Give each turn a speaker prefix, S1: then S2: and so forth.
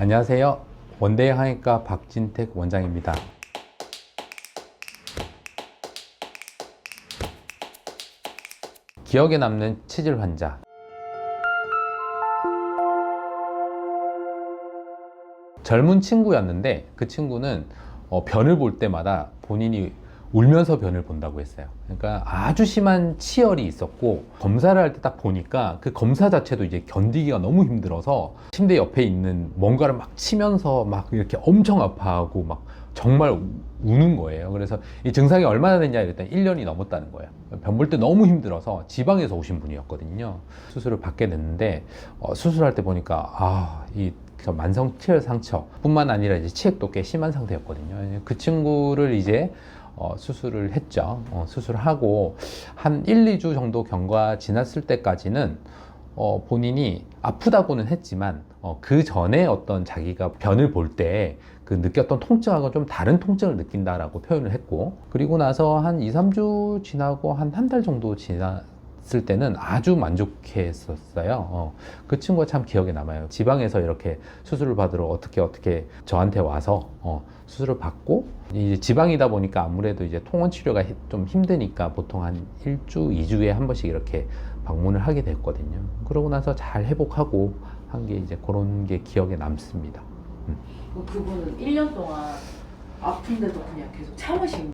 S1: 안녕하세요. 원대의 항해과 박진택 원장입니다. 기억에 남는 치질 환자. 젊은 친구였는데 그 친구는 어, 변을 볼 때마다 본인이 울면서 변을 본다고 했어요. 그러니까 아주 심한 치열이 있었고 검사를 할 때 딱 보니까 그 검사 자체도 이제 견디기가 너무 힘들어서 침대 옆에 있는 뭔가를 막 치면서 막 이렇게 엄청 아파하고 막 정말 우- 우는 거예요. 그래서 이 증상이 얼마나 됐냐 이랬더니 1년이 넘었다는 거예요. 변 볼 때 너무 힘들어서 지방에서 오신 분이었거든요. 수술을 받게 됐는데 어, 수술할 때 보니까 아, 이 만성 치열 상처뿐만 아니라 이제 치액도 꽤 심한 상태였거든요. 그 친구를 이제 어, 수술을 했죠. 어, 수술을 하고 한 1, 2주 정도 경과 지났을 때까지는 어, 본인이 아프다고는 했지만 어, 그 전에 어떤 자기가 변을 볼 때 그 느꼈던 통증하고 좀 다른 통증을 느낀다라고 표현을 했고 그리고 나서 한 2, 3주 지나고 한 한 달 정도 지 났을 때는 아주 만족했었어요. 어, 그 친구가 참 기억에 남아요. 지방에서 이렇게 수술을 받으러 어떻게 어떻게 저한테 와서 어, 수술을 받고 이제 지방이다 보니까 아무래도 이제 통원 치료가 히- 좀 힘드니까 보통 한 1주, 2주에 한 번씩 이렇게 방문을 하게 됐거든요. 그러고 나서 잘 회복하고 한 게 이제 그런 게 기억에 남습니다.
S2: 그분은 1년 동안 아픈데도 그냥 계속 참으신